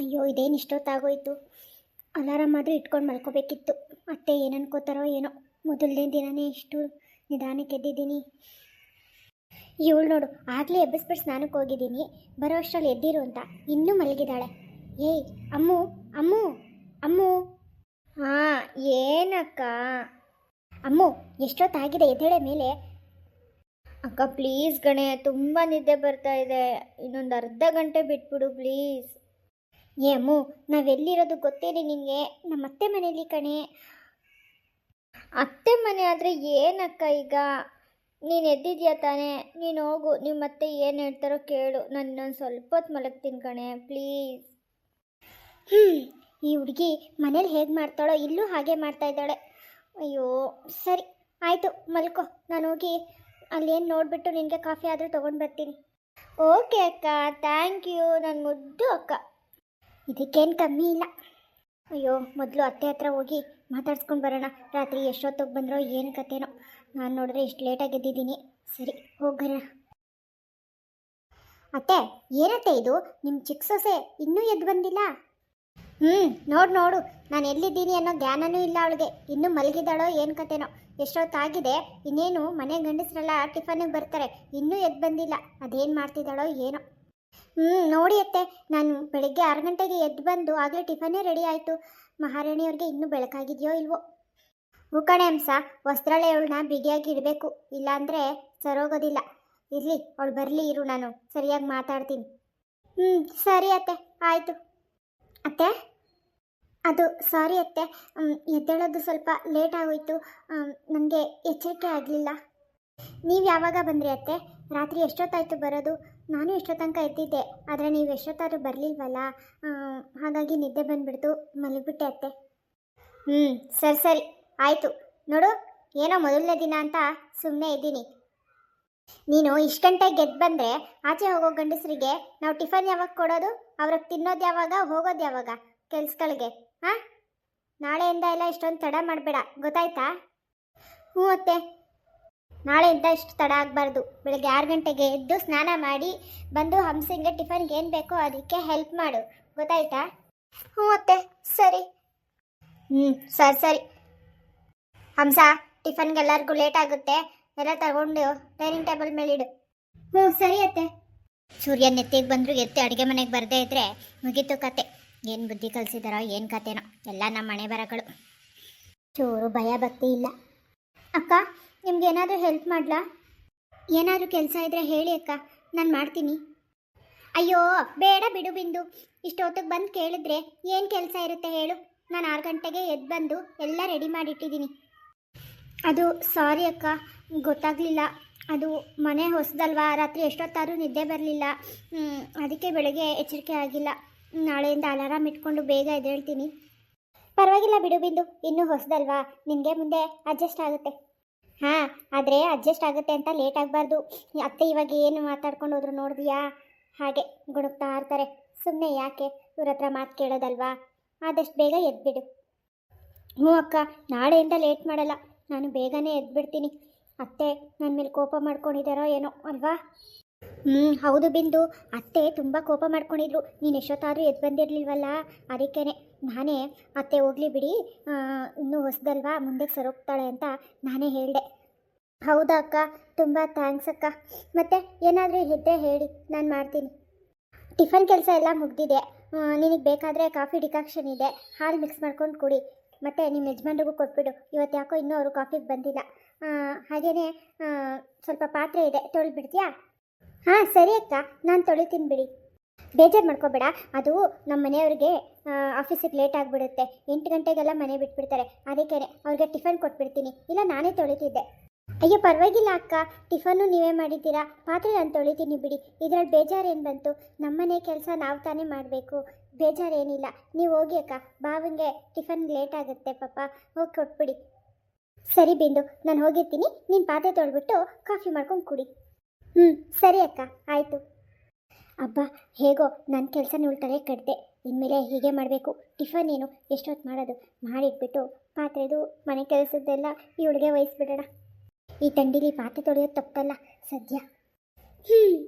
ಅಯ್ಯೋ, ಇದೇನು ಇಷ್ಟೊತ್ತಾಗೋಯ್ತು. ಅಲಾರಾಮ್ ಆದರೂ ಇಟ್ಕೊಂಡು ಮಲ್ಕೋಬೇಕಿತ್ತು. ಮತ್ತೆ ಏನು ಏನೋ. ಮೊದಲನೇ ದಿನನೇ ಇಷ್ಟು ನಿಧಾನಕ್ಕೆ ಎದ್ದಿದ್ದೀನಿ ಇವಳು ನೋಡು, ಆಗಲೇ ಎಬ್ಬಿಸ್ಬಿಟ್ಟು ಸ್ನಾನಕ್ಕೆ ಹೋಗಿದ್ದೀನಿ. ಬರೋ ಅಷ್ಟರಲ್ಲಿ ಎದ್ದಿರು ಅಂತ. ಇನ್ನೂ ಮಲಗಿದ್ದಾಳೆ ಏಯ್, ಅಮ್ಮು ಅಮ್ಮು ಅಮ್ಮು. ಹಾಂ ಏನಕ್ಕ? ಅಮ್ಮು, ಎಷ್ಟೊತ್ತಾಗಿದೆ? ಎದ್ದೇಳೆ ಮೇಲೆ. ಅಕ್ಕ, ಪ್ಲೀಸ್ ಗಣೆ, ತುಂಬ ನಿದ್ದೆ ಬರ್ತಾ ಇದೆ. ಇನ್ನೊಂದು ಅರ್ಧ ಗಂಟೆ ಬಿಟ್ಬಿಡು, ಪ್ಲೀಸ್. ಏ ನಾವೆಲ್ಲಿರೋದು ಗೊತ್ತೇನೆ ನಿನಗೆ? ನಮ್ಮ ಅತ್ತೆ ಮನೇಲಿ ಕಣೆ. ಅತ್ತೆ ಮನೆ ಆದರೆ ಏನಕ್ಕ ಈಗ? ನೀನು ಎದ್ದಿದ್ಯಾ ತಾನೇ? ನೀನು ಹೋಗು ನಿಮ್ಮ ಅತ್ತೆ ಏನು ಹೇಳ್ತಾರೋ ಕೇಳು. ನಾನು ನಾನು ಸ್ವಲ್ಪ ಹೊತ್ತು ಮಲಗ್ತೀನಿ ಕಣೆ, ಪ್ಲೀಸ್. ಹ್ಞೂ ಈ ಹುಡುಗಿ ಮನೇಲಿ ಹೇಗೆ ಮಾಡ್ತಾಳೋ ಇಲ್ಲೂ ಹಾಗೆ ಮಾಡ್ತಾ ಇದ್ದಾಳೆ. ಅಯ್ಯೋ, ಸರಿ, ಆಯಿತು, ಮಲ್ಕೋ. ನಾನು ಹೋಗಿ ಅಲ್ಲೇನು ನೋಡಿಬಿಟ್ಟು ನಿನಗೆ ಕಾಫಿ ಆದರೂ ತೊಗೊಂಡು ಬರ್ತೀನಿ. ಓಕೆ ಅಕ್ಕ, ಥ್ಯಾಂಕ್ ಯು. ನನ್ನ ಮುದ್ದು ಅಕ್ಕ. ಇದಕ್ಕೇನು ಕಮ್ಮಿ ಇಲ್ಲ. ಅಯ್ಯೋ, ಮೊದಲು ಅತ್ತೆ ಹತ್ರ ಹೋಗಿ ಮಾತಾಡ್ಸ್ಕೊಂಡು ಬರೋಣ. ರಾತ್ರಿ ಎಷ್ಟೊತ್ತಿಗೆ ಬಂದರೋ ಏನು ಕತೆನೋ. ನಾನು ನೋಡಿದ್ರೆ ಇಷ್ಟು ಲೇಟಾಗಿ ಎದ್ದಿದ್ದೀನಿ. ಸರಿ ಹೋಗೋಣ ಅತ್ತೆ, ಏನತ್ತೆ ಇದು? ನಿಮ್ಮ ಚಿಕ್ಕ ಸೊಸೆ ಇನ್ನೂ ಎದ್ದು ಬಂದಿಲ್ಲ? ಹ್ಞೂ ನೋಡು ನೋಡು. ನಾನು ಎಲ್ಲಿದ್ದೀನಿ ಅನ್ನೋ ಜ್ಞಾನನೂ ಇಲ್ಲ ಅವಳಿಗೆ. ಇನ್ನೂ ಮಲಗಿದಾಳೋ ಏನು ಕತೆನೋ. ಎಷ್ಟೊತ್ತಾಗಿದೆ, ಇನ್ನೇನು ಮನೆ ಗಂಡಸರೆಲ್ಲ ಟಿಫನಿಗೆ ಬರ್ತಾರೆ. ಇನ್ನೂ ಎದ್ದು ಬಂದಿಲ್ಲ. ಅದೇನು ಮಾಡ್ತಿದ್ದಾಳೋ ಏನೋ. ಹ್ಞೂ ನೋಡಿ ಅತ್ತೆ, ನಾನು ಬೆಳಿಗ್ಗೆ ಆರು ಗಂಟೆಗೆ ಎದ್ದು ಬಂದು ಆಗಲೇ ಟಿಫನ್ನೇ ರೆಡಿ ಆಯಿತು. ಮಹಾರಾಣಿಯವ್ರಿಗೆ ಇನ್ನೂ ಬೆಳಕಾಗಿದೆಯೋ ಇಲ್ವೋ? ಮುಕಣೆ ಅಂಸ ವಸ್ತ್ರಾಲಯವಳನ್ನ ಬಿಗಿಯಾಗಿ ಇಡಬೇಕು. ಇಲ್ಲಾಂದರೆ ಸರೋಗೋದಿಲ್ಲ. ಇರಲಿ, ಅವಳು ಬರಲಿ, ಇರು ನಾನು. ಸರಿಯಾಗಿ ಮಾತಾಡ್ತೀನಿ. ಹ್ಞೂ ಸರಿ ಅತ್ತೆ, ಆಯಿತು. ಅತ್ತೆ? ಅದು, ಸಾರಿ ಅತ್ತೆ. ಎದ್ದೇಳೋದು ಸ್ವಲ್ಪ ಲೇಟ್ ಆಗೋಯ್ತು. ನನಗೆ ಎಚ್ಚರಿಕೆ ಆಗಲಿಲ್ಲ. ನೀವು ಯಾವಾಗ ಬಂದ್ರಿ ಅತ್ತೆ? ರಾತ್ರಿ ಎಷ್ಟೊತ್ತಾಯಿತು ಬರೋದು? ನಾನು ಎಷ್ಟೋ ತನಕ ಎದ್ದಿದ್ದೆ, ಆದರೆ ನೀವು ಎಷ್ಟೊತ್ತಾದರೂ ಬರಲಿಲ್ವಲ್ಲ? ಹಾಗಾಗಿ ನಿದ್ದೆ ಬಂದುಬಿಡ್ತು, ಮಲಗಿಬಿಟ್ಟೆ ಅತ್ತೆ. ಹ್ಞೂ ಸರಿ ಸರಿ, ಆಯಿತು. ನೋಡು, ಏನೋ ಮೊದಲನೇ ದಿನ ಅಂತ ಸುಮ್ಮನೆ ಇದ್ದೀನಿ. ನೀನು ಇಷ್ಟು ಗಂಟೆಗೆ ಗೆದ್ದು ಬಂದರೆ ಆಚೆ ಹೋಗೋ ಗಂಡಸರಿಗೆ ನಾವು ಟಿಫನ್ ಯಾವಾಗ ಕೊಡೋದು? ಅವ್ರಿಗೆ ತಿನ್ನೋದು ಯಾವಾಗ, ಹೋಗೋದು ಯಾವಾಗ? ಕೆಲ್ಸಗಳಿಗೆ ಹಾಂ ನಾಳೆಯಿಂದ ಎಲ್ಲ ಇಷ್ಟೊಂದು ತಡ ಮಾಡಬೇಡ, ಗೊತ್ತಾಯ್ತಾ? ಹ್ಞೂ ಅತ್ತೆ. ನಾಳೆಯಿಂದ ಇಷ್ಟು ತಡ ಆಗಬಾರ್ದು. ಬೆಳಗ್ಗೆ ಆರು ಗಂಟೆಗೆ ಎದ್ದು ಸ್ನಾನ ಮಾಡಿ ಬಂದು ಹಂಸಿಂಗೆ ಟಿಫನ್ಗೆ ಏನು ಬೇಕೋ ಅದಕ್ಕೆ ಹೆಲ್ಪ್ ಮಾಡು. ಗೊತ್ತಾಯ್ತಾ? ಹ್ಞೂ ಅತ್ತೆ, ಸರಿ. ಹ್ಞೂ, ಸರಿ ಸರಿ. ಹಂಸ, ಟಿಫನ್ಗೆ ಎಲ್ಲರಿಗೂ ಲೇಟ್ ಆಗುತ್ತೆ. ಎಲ್ಲ ತಗೊಂಡು ಡೈನಿಂಗ್ ಟೇಬಲ್ ಮೇಲೆ ಇಡು. ಹ್ಞೂ, ಸರಿ ಅತ್ತೆ. ಸೂರ್ಯ ನೆತ್ತಿಗೆ ಬಂದರೂ ಎತ್ತಿ ಅಡುಗೆ ಮನೆಗೆ ಬರದೇ ಇದ್ದರೆ ಮುಗೀತು ಕತೆ. ಏನು ಬುದ್ಧಿ ಕಲಿಸಿದಾರೋ, ಏನು ಕತೆನೋ. ಎಲ್ಲ ನಮ್ಮ ಮನೆ ಬರಗಳು. ಚೂರು ಭಯ ಭಕ್ತಿ ಇಲ್ಲ. ಅಕ್ಕ ನಿಮ್ಗೆ ಏನಾದರೂ ಹೆಲ್ಪ್ ಮಾಡಲಾ? ಏನಾದರೂ ಕೆಲಸ ಇದ್ದರೆ ಹೇಳಿ ಅಕ್ಕ, ನಾನು ಮಾಡ್ತೀನಿ. ಅಯ್ಯೋ, ಬೇಡ ಬಿಡು ಬಿಂದು. ಇಷ್ಟೊತ್ತಿಗೆ ಬಂದು ಕೇಳಿದ್ರೆ ಏನು ಕೆಲಸ ಇರುತ್ತೆ ಹೇಳು. ನಾನು ಆರು ಗಂಟೆಗೆ ಎದ್ದು ಬಂದು ಎಲ್ಲ ರೆಡಿ ಮಾಡಿಟ್ಟಿದ್ದೀನಿ. ಅದು ಸಾರಿ ಅಕ್ಕ, ಗೊತ್ತಾಗಲಿಲ್ಲ. ಅದು ಮನೆ ಹೊಸದಲ್ವಾ? ರಾತ್ರಿ ಎಷ್ಟೊತ್ತಾದರೂ ನಿದ್ದೆ ಬರಲಿಲ್ಲ. ಅದಕ್ಕೆ ಬೆಳಗ್ಗೆ ಎಚ್ಚರಿಕೆ ಆಗಿಲ್ಲ. ನಾಳೆಯಿಂದ ಅಲಾರಾಮ್ ಇಟ್ಕೊಂಡು ಬೇಗ ಎದ್ದೇಳ್ತೀನಿ. ಪರವಾಗಿಲ್ಲ ಬಿಡು ಬಿಂದು, ಇನ್ನೂ ಹೊಸದಲ್ವಾ? ನಿನಗೆ ಮುಂದೆ ಅಡ್ಜಸ್ಟ್ ಆಗುತ್ತೆ. ಹಾಂ, ಆದರೆ ಅಡ್ಜಸ್ಟ್ ಆಗುತ್ತೆ ಅಂತ ಲೇಟ್ ಆಗಬಾರ್ದು. ಅತ್ತೆ ಇವಾಗ ಏನು ಮಾತಾಡ್ಕೊಂಡು ಹೋದ್ರು ನೋಡಿದ್ಯಾ? ಹಾಗೆ ಗುಣಗ್ತಾ ಇರ್ತಾರೆ. ಸುಮ್ಮನೆ ಯಾಕೆ ಇವ್ರ ಹತ್ರ ಮಾತು ಕೇಳೋದಲ್ವಾ? ಆದಷ್ಟು ಬೇಗ ಎದ್ಬಿಡು. ಹ್ಞೂ ಅಕ್ಕ, ನಾಳೆಯಿಂದ ಲೇಟ್ ಮಾಡಲ್ಲ. ನಾನು ಬೇಗನೆ ಎದ್ಬಿಡ್ತೀನಿ. ಅತ್ತೆ ನನ್ನ ಮೇಲೆ ಕೋಪ ಮಾಡ್ಕೊಂಡಿದ್ದಾರೋ ಏನೋ, ಅಲ್ವಾ? ಹ್ಞೂ ಹೌದು ಬಿಂದು. ಅತ್ತೆ ತುಂಬ ಕೋಪ ಮಾಡ್ಕೊಂಡಿದ್ರು ನೀನು ಎಷ್ಟೊತ್ತಾದರೂ ಎದ್ದು ಬಂದಿರಲಿಲ್ವಲ್ಲ? ಅದಕ್ಕೇ ನಾನೇ, ಅತ್ತೆ, ಹೋಗ್ಲಿ ಬಿಡಿ. ಇನ್ನೂ ಹೊಸದಲ್ವಾ? ಮುಂದೆ ಸರೋಗ್ತಾಳೆ ಅಂತ ನಾನೇ ಹೇಳಿದೆ. ಹೌದಾ ಅಕ್ಕ? ತುಂಬ ಥ್ಯಾಂಕ್ಸ್ ಅಕ್ಕ. ಮತ್ತೆ ಏನಾದರೂ ಇದ್ದರೆ ಹೇಳಿ. ನಾನು ಮಾಡ್ತೀನಿ. ಟಿಫನ್ ಕೆಲಸ ಎಲ್ಲ ಮುಗ್ದಿದೆ. ನಿನಗೆ ಬೇಕಾದರೆ ಕಾಫಿ ಡಿಕಾಕ್ಷನ್ ಇದೆ. ಹಾಲು ಮಿಕ್ಸ್ ಮಾಡ್ಕೊಂಡು ಕುಡಿ. ಮತ್ತು ನಿಮ್ಮ ಯಜಮಾನ್ರಿಗೂ ಕೊಟ್ಬಿಡು. ಇವತ್ತು ಯಾಕೋ ಇನ್ನೂ ಅವರು ಕಾಫಿಗೆ ಬಂದಿಲ್ಲ. ಹಾಗೆಯೇ ಸ್ವಲ್ಪ ಪಾತ್ರೆ ಇದೆ. ತೊಳೆದ್ಬಿಡ್ತೀಯಾ? ಹಾಂ, ಸರಿ ಅಕ್ಕ. ನಾನು ತೊಳಿತೀನಿ ಬಿಡಿ. ಬೇಜಾರು ಮಾಡ್ಕೋಬೇಡ. ಅದು ನಮ್ಮ ಮನೆಯವ್ರಿಗೆ ಆಫೀಸಿಗೆ ಲೇಟ್ ಆಗಿಬಿಡುತ್ತೆ. ಎಂಟು ಗಂಟೆಗೆಲ್ಲ ಮನೆ ಬಿಟ್ಬಿಡ್ತಾರೆ. ಅದಕ್ಕೆ ಅವ್ರಿಗೆ ಟಿಫನ್ ಕೊಟ್ಬಿಡ್ತೀನಿ. ಇಲ್ಲ, ನಾನೇ ತೊಳಿತಿದ್ದೆ. ಅಯ್ಯೋ, ಪರವಾಗಿಲ್ಲ ಅಕ್ಕ. ಟಿಫನ್ನು ನೀವೇ ಮಾಡಿದ್ದೀರಾ? ಪಾತ್ರೆ ನಾನು ತೊಳಿತೀನಿ ಬಿಡಿ. ಇದರಲ್ಲಿ ಬೇಜಾರೇನು ಬಂತು? ನಮ್ಮನೆ ಕೆಲಸ ನಾವು ತಾನೇ ಮಾಡಬೇಕು. ಬೇಜಾರೇನಿಲ್ಲ. ನೀವು ಹೋಗಿ ಅಕ್ಕ. ಬಾವಂಗೆ ಟಿಫನ್ ಲೇಟ್ ಆಗುತ್ತೆ ಪಾಪ. ಹೋಗಿ ಕೊಟ್ಬಿಡಿ. ಸರಿ, ಬಿಂದು. ನಾನು ಹೋಗಿರ್ತೀನಿ. ನೀನು ಪಾತ್ರೆ ತೊಳ್ಬಿಟ್ಟು ಕಾಫಿ ಮಾಡ್ಕೊಂಡು ಕುಡಿ. ಹ್ಞೂ ಸರಿ ಅಕ್ಕ, ಆಯಿತು. ಅಬ್ಬ, ಹೇಗೋ ನನ್ನ ಕೆಲಸ ನೋಡ್ತಾರೆ ಕಡ್ದೆ ಇನ್ಮೇಲೆ ಹೀಗೆ ಮಾಡಬೇಕು. ಟಿಫನ್ ಏನು ಎಷ್ಟೊತ್ತು ಮಾಡೋದು? ಮಾಡಿಟ್ಬಿಟ್ಟು ಪಾತ್ರೆದು, ಮನೆ ಕೆಲಸದ್ದೆಲ್ಲ ಇವಳಿಗೆ ವಹಿಸ್ಬಿಡೋಣ. ಈ ತಂಡಿಲಿ ಪಾತ್ರೆ ತೊಳೆಯೋದು ತಪ್ಪಲ್ಲ, ಸದ್ಯ. ಹ್ಞೂ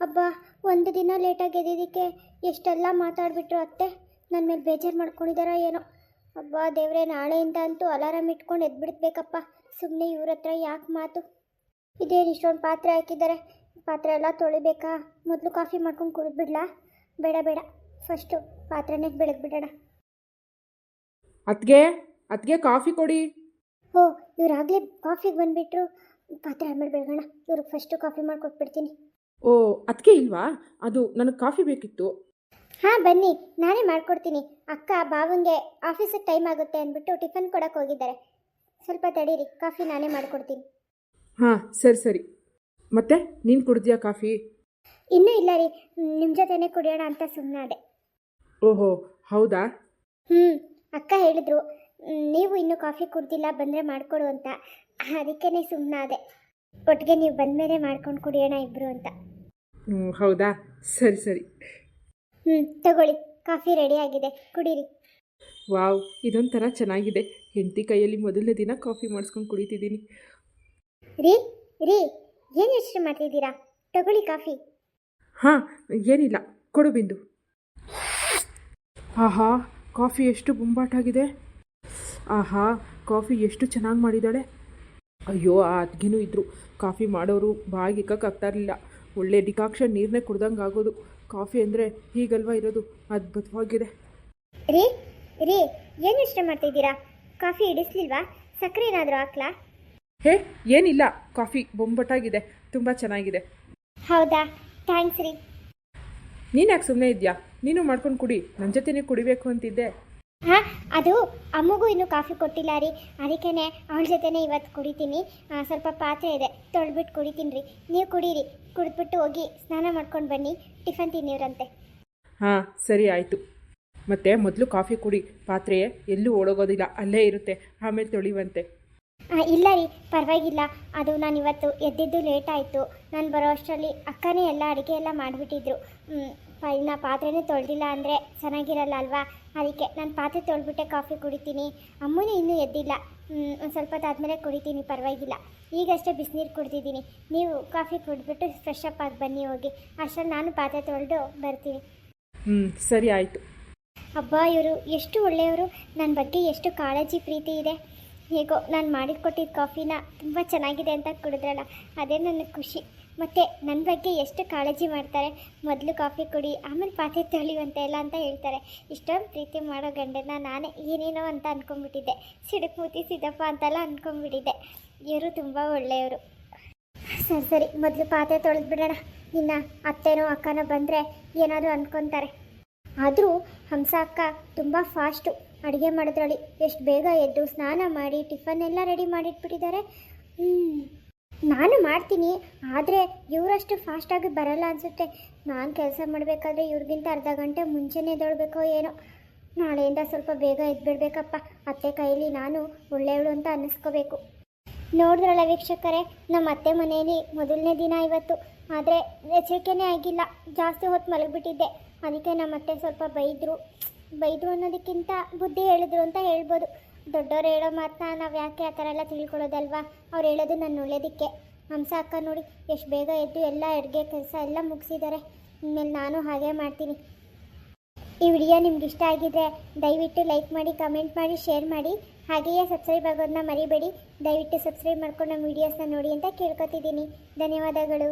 ಅಬ್ಬ, ಒಂದು ದಿನ ಲೇಟಾಗಿ ಗೆದ್ದಿದ್ದಕ್ಕೆ ಎಷ್ಟೆಲ್ಲ ಮಾತಾಡಿಬಿಟ್ರು ಅತ್ತೆ? ನನ್ನ ಮೇಲೆ ಬೇಜಾರು ಮಾಡ್ಕೊಂಡಿದ್ದಾರೋ ಏನೋ. ಅಬ್ಬ, ದೇವ್ರೆ, ನಾಳೆಯಿಂದ ಅಂತೂ ಅಲಾರಾಮ್ ಇಟ್ಕೊಂಡು ಎದ್ಬಿಡ್ಬೇಕಪ್ಪ. ಸುಮ್ಮನೆ ಇವ್ರ ಹತ್ರ ಯಾಕೆ ಮಾತು? ಇದೇನು ಇಷ್ಟೊಂದು ಪಾತ್ರೆ ಹಾಕಿದ್ದಾರೆ. ಪಾತ್ರೆ ಎಲ್ಲ ತೊಳಿಬೇಕಾ? ಮೊದಲು ಕಾಫಿ ಮಾಡ್ಕೊಂಡು ಕುಡಿದ್ಬಿಡ್ಲಾ ಬೇಡ ಬೇಡ. ಫಸ್ಟು ಪಾತ್ರೆನೇ ಬೆಳಗ್ಬಿಡೋಣ ಅದ್ಗೆ ಅದ್ಗೆ ಕಾಫಿ ಕೊಡಿ. ಓ ಇವ್ರಾಗಲೇ ಕಾಫಿಗೆ ಬಂದುಬಿಟ್ರು. ಪಾತ್ರೆ ಆಮೇಲೆ ಬೆಳಗೋಣ. ಇವ್ರಿಗೆ ಫಸ್ಟು ಕಾಫಿ ಮಾಡಿಕೊಟ್ಬಿಡ್ತೀನಿ. ಓ ಅದಕ್ಕೆ ಇಲ್ವಾ? ಅದು ನನಗೆ ಕಾಫಿ ಬೇಕಿತ್ತು. ಹಾಂ ಬನ್ನಿ. ನಾನೇ ಮಾಡ್ಕೊಡ್ತೀನಿ. ಅಕ್ಕ ಬಾವಂಗೆ ಆಫೀಸಿಗೆ ಟೈಮ್ ಆಗುತ್ತೆ ಅಂದ್ಬಿಟ್ಟು ಟಿಫನ್ ಕೊಡಕ್ಕೆ ಹೋಗಿದ್ದಾರೆ. ಸ್ವಲ್ಪ ತಡೀರಿ. ಕಾಫಿ ನಾನೇ ಮಾಡ್ಕೊಡ್ತೀನಿ. ಹಾಂ ಸರಿ ಸರಿ. ಮತ್ತೆ ನೀನು ಕುಡಿದ್ಯಾ ಕಾಫಿ? ಇನ್ನೂ ಇಲ್ಲ ರೀ. ನಿಮ್ಮ ಜೊತೆನೆ ಕುಡಿಯೋಣ ಅಂತ ಸುಮ್ಮನಾದೆ ಓಹೋ ಹೌದಾ? ಹ್ಞೂ ಅಕ್ಕ ಹೇಳಿದ್ರು ನೀವು ಇನ್ನೂ ಕಾಫಿ ಕುಡ್ದಿಲ್ಲ ಬಂದರೆ ಮಾಡಿಕೊಡು ಅಂತ. ಅದಕ್ಕೇ ಸುಮ್ಮನಾದೆ ಒಟ್ಟಿಗೆ ನೀವು ಬಂದಮೇಲೆ ಮಾಡ್ಕೊಂಡು ಕುಡಿಯೋಣ ಇಬ್ರು ಅಂತ. ಹ್ಞೂ ಹೌದಾ? ಸರಿ ಸರಿ. ಹ್ಞೂ ತಗೊಳ್ಳಿ. ಕಾಫಿ ರೆಡಿ ಆಗಿದೆ. ಕುಡೀರಿ. ವಾವ್ ಇದೊಂಥರ ಚೆನ್ನಾಗಿದೆ. ಹೆಂಡತಿ ಕೈಯಲ್ಲಿ ಮೊದಲನೇ ದಿನ ಕಾಫಿ ಮಾಡಿಸ್ಕೊಂಡು ಕುಡಿತಿದ್ದೀನಿ. ರೀ ರೀ ಏನು ಯೋಚನೆ ಮಾಡ್ತಿದ್ದೀರಾ? ತಗೊಳ್ಳಿ ಕಾಫಿ. ಹಾಂ ಏನಿಲ್ಲ. ಕೊಡು ಬಿಂದು. ಆಹಾ ಕಾಫಿ ಎಷ್ಟು ಬೊಂಬಾಟಾಗಿದೆ. ಆಹಾ ಕಾಫಿ ಎಷ್ಟು ಚೆನ್ನಾಗಿ ಮಾಡಿದ್ದಾಳೆ. ಅಯ್ಯೋ ಆ ಅದ್ಗೇನೂ ಇದ್ದರು ಕಾಫಿ ಮಾಡೋರು ಬಾಯಿಗೆ ಇಕ್ಕಾಗ್ತಾ ಇರಲಿಲ್ಲ. ಒಳ್ಳೆ ಡಿಕಾಕ್ಷನ್ ನೀರನ್ನೇ ಕುಡ್ದಂಗೆ ಆಗೋದು. ಕಾಫಿ ಅಂದರೆ ಹೀಗಲ್ವಾ ಇರೋದು? ಅದ್ಭುತವಾಗಿದೆ. ರೀ ರೀ ಏನು ಇಷ್ಟ ಮಾಡ್ತಿದ್ದೀರಾ? ಕಾಫಿ ಇಡಿಸ್ಲಿಲ್ವಾ? ಸಕ್ಕರೆ ಏನಾದರೂ ಹಾಕ್ಲಾ? ಹೇ ಏನಿಲ್ಲ ಕಾಫಿ ಬೊಂಬಟಾಗಿದೆ ತುಂಬ ಚೆನ್ನಾಗಿದೆ. ಹೌದಾ? ಥ್ಯಾಂಕ್ಸ್ ರೀ. ನೀನು ಯಾಕೆ ಸುಮ್ಮನೆ ಇದೆಯಾ? ನೀನು ಮಾಡ್ಕೊಂಡು ಕುಡಿ ನನ್ನ ಜೊತೆನೇ ಕುಡಿಬೇಕು ಅಂತಿದ್ದೆ. ಹಾಂ ಅದು ಅಮ್ಮಗೂ ಇನ್ನೂ ಕಾಫಿ ಕೊಟ್ಟಿಲ್ಲ ರೀ. ಅದಕ್ಕೇ ಅವಳ ಜೊತೆನೇ ಇವತ್ತು ಕುಡಿತೀನಿ. ಆ, ಸ್ವಲ್ಪ ಪಾತ್ರೆ ಇದೆ ತೊಳ್ಬಿಟ್ಟು ಕುಡಿತೀನಿ ರೀ. ನೀವು ಕುಡೀರಿ ಕುಡಿದ್ಬಿಟ್ಟು ಹೋಗಿ ಸ್ನಾನ ಮಾಡ್ಕೊಂಡು ಬನ್ನಿ ಟಿಫನ್ ತಿನ್ನಿವ್ರಂತೆ. ಹಾಂ ಸರಿ ಆಯಿತು. ಮತ್ತೆ ಮೊದಲು ಕಾಫಿ ಕುಡಿ ಪಾತ್ರೆ ಎಲ್ಲೂ ಓಡೋಗೋದಿಲ್ಲ ಅಲ್ಲೇ ಇರುತ್ತೆ ಆಮೇಲೆ ತೊಳಿವಂತೆ. ಇಲ್ಲ ರೀ ಪರವಾಗಿಲ್ಲ. ಅದು ನಾನು ಇವತ್ತು ಎದ್ದಿದ್ದು ಲೇಟ್ ಆಯಿತು. ನಾನು ಬರೋ ಅಷ್ಟರಲ್ಲಿ ಅಕ್ಕನೇ ಎಲ್ಲ ಅಡುಗೆ ಎಲ್ಲ ಮಾಡಿಬಿಟ್ಟಿದ್ರು. ಇನ್ನು ಪಾತ್ರೆನೇ ತೊಳೆದಿಲ್ಲ ಅಂದರೆ ಚೆನ್ನಾಗಿರಲ್ಲ ಅಲ್ವಾ? ಅದಕ್ಕೆ ನಾನು ಪಾತ್ರೆ ತೊಳೆದ್ಬಿಟ್ಟೆ ಕಾಫಿ ಕುಡಿತೀನಿ. ಅಮ್ಮನೇ ಇನ್ನೂ ಎದ್ದಿಲ್ಲ. ಒಂದು ಸ್ವಲ್ಪ ಹೊತ್ತಾದ್ಮೇಲೆ ಕುಡಿತೀನಿ ಪರವಾಗಿಲ್ಲ. ಈಗಷ್ಟೇ ಬಿಸಿನೀರು ಕುಡ್ದಿದ್ದೀನಿ. ನೀವು ಕಾಫಿ ಕುಡಿದ್ಬಿಟ್ಟು ಫ್ರೆಶ್ ಅಪ್ ಆಗಿ ಬನ್ನಿ ಹೋಗಿ. ಅಷ್ಟರಲ್ಲಿ ನಾನು ಪಾತ್ರೆ ತೊಳೆದು ಬರ್ತೀನಿ. ಹ್ಞೂ ಸರಿ ಆಯಿತು. ಅಬ್ಬಾ ಇವರು ಎಷ್ಟು ಒಳ್ಳೆಯವರು. ನನ್ನ ಬಗ್ಗೆ ಎಷ್ಟು ಕಾಳಜಿ ಪ್ರೀತಿ ಇದೆ. ಹೇಗೋ ನಾನು ಮಾಡಿಕೊಟ್ಟಿದ್ದ ಕಾಫಿನ ತುಂಬ ಚೆನ್ನಾಗಿದೆ ಅಂತ ಕುಡಿದ್ರಲ್ಲ, ಅದೇ ನನ್ನ ಖುಷಿ. ಮತ್ತು ನನ್ನ ಬಗ್ಗೆ ಎಷ್ಟು ಕಾಳಜಿ ಮಾಡ್ತಾರೆ, ಮೊದಲು ಕಾಫಿ ಕುಡಿ, ಆಮೇಲೆ ಪಾತ್ರೆ ತೊಳಿಯುವಂತೆ ಎಲ್ಲ ಅಂತ ಹೇಳ್ತಾರೆ. ಇಷ್ಟೊಂದು ಪ್ರೀತಿ ಮಾಡೋ ಗಂಡನ ನಾನೇ ಏನೇನೋ ಅಂತ ಅಂದ್ಕೊಂಡ್ಬಿಟ್ಟಿದ್ದೆ ಸಿಡಕ್ ಮೂತಿ ಸಿದ್ದಪ್ಪ ಅಂತೆಲ್ಲ ಅಂದ್ಕೊಂಡ್ಬಿಟ್ಟಿದ್ದೆ ಇವರು ತುಂಬ ಒಳ್ಳೆಯವರು. ಸರಿ ಸರಿ, ಮೊದಲು ಪಾತ್ರೆ ತೊಳೆದ್ಬಿಡೋಣ. ಇನ್ನು ಅತ್ತೆನೋ ಅಕ್ಕನೋ ಬಂದರೆ ಏನಾದರೂ ಅಂದ್ಕೊತಾರೆ ಆದರೂ ಹಂಸ ಅಕ್ಕ ತುಂಬ ಫಾಸ್ಟು ಅಡುಗೆ ಮಾಡಿದ್ರಳಿ ಎಷ್ಟು ಬೇಗ ಎದ್ದು ಸ್ನಾನ ಮಾಡಿ ಟಿಫನ್ ಎಲ್ಲ ರೆಡಿ ಮಾಡಿಟ್ಬಿಟ್ಟಿದ್ದಾರೆ. ನಾನು ಮಾಡ್ತೀನಿ, ಆದರೆ ಇವರಷ್ಟು ಫಾಸ್ಟಾಗಿ ಬರಲ್ಲ ಅನಿಸುತ್ತೆ. ನಾನು ಕೆಲಸ ಮಾಡಬೇಕಾದ್ರೆ ಇವ್ರಿಗಿಂತ ಅರ್ಧ ಗಂಟೆ ಮುಂಚೆನೇ ಎದ್ದೇಳಬೇಕೋ ಏನೋ. ನಾಳೆಯಿಂದ ಸ್ವಲ್ಪ ಬೇಗ ಎದ್ಬಿಡ್ಬೇಕಪ್ಪ. ಅತ್ತೆ ಕೈಲಿ ನಾನು ಒಳ್ಳೆಯವಳು ಅಂತ ಅನ್ನಿಸ್ಕೋಬೇಕು. ನೋಡಿದ್ರಲ್ಲ ವೀಕ್ಷಕರೇ, ನಮ್ಮ ಅತ್ತೆ ಮನೆಯಲ್ಲಿ ಮೊದಲನೇ ದಿನ ಇವತ್ತು. ಆದರೆ ಎಚ್ಚರಿಕೆನೇ ಆಗಿಲ್ಲ. ಜಾಸ್ತಿ ಹೊತ್ತು ಮಲಗಿಬಿಟ್ಟಿದ್ದೆ. ಅದಕ್ಕೆ ನಮ್ಮ ಅತ್ತೆ ಸ್ವಲ್ಪ ಬೈದರು. ಬೈದರು ಅನ್ನೋದಕ್ಕಿಂತ ಬುದ್ಧಿ ಹೇಳಿದ್ರು ಅಂತ ಹೇಳ್ಬೋದು. ದೊಡ್ಡವ್ರು ಹೇಳೋ ಮಾತನ್ನ ನಾವು ಯಾಕೆ ಆ ಥರ ಎಲ್ಲ ತಿಳ್ಕೊಳ್ಳೋದಲ್ವಾ? ಅವ್ರು ಹೇಳೋದು ನಾನು ಒಳ್ಳೇದಕ್ಕೆ. ಹಂಸ ಅಕ್ಕ ನೋಡಿ, ಎಷ್ಟು ಬೇಗ ಎದ್ದು ಎಲ್ಲ ಅಡುಗೆ ಕೆಲಸ ಎಲ್ಲ ಮುಗಿಸಿದ್ದಾರೆ ಇನ್ಮೇಲೆ ನಾನು ಹಾಗೆ ಮಾಡ್ತೀನಿ. ಈ ವಿಡಿಯೋ ನಿಮ್ಗೆ ಇಷ್ಟ ಆಗಿದ್ರೆ ದಯವಿಟ್ಟು ಲೈಕ್ ಮಾಡಿ, ಕಮೆಂಟ್ ಮಾಡಿ, ಶೇರ್ ಮಾಡಿ. ಹಾಗೆಯೇ ಸಬ್ಸ್ಕ್ರೈಬ್ ಆಗೋದನ್ನ ಮರಿಬೇಡಿ. ದಯವಿಟ್ಟು ಸಬ್ಸ್ಕ್ರೈಬ್ ಮಾಡ್ಕೊಂಡು ನಮ್ಮ ವೀಡಿಯೋಸ್ನ ನೋಡಿ ಅಂತ ಕೇಳ್ಕೊತಿದ್ದೀನಿ. ಧನ್ಯವಾದಗಳು.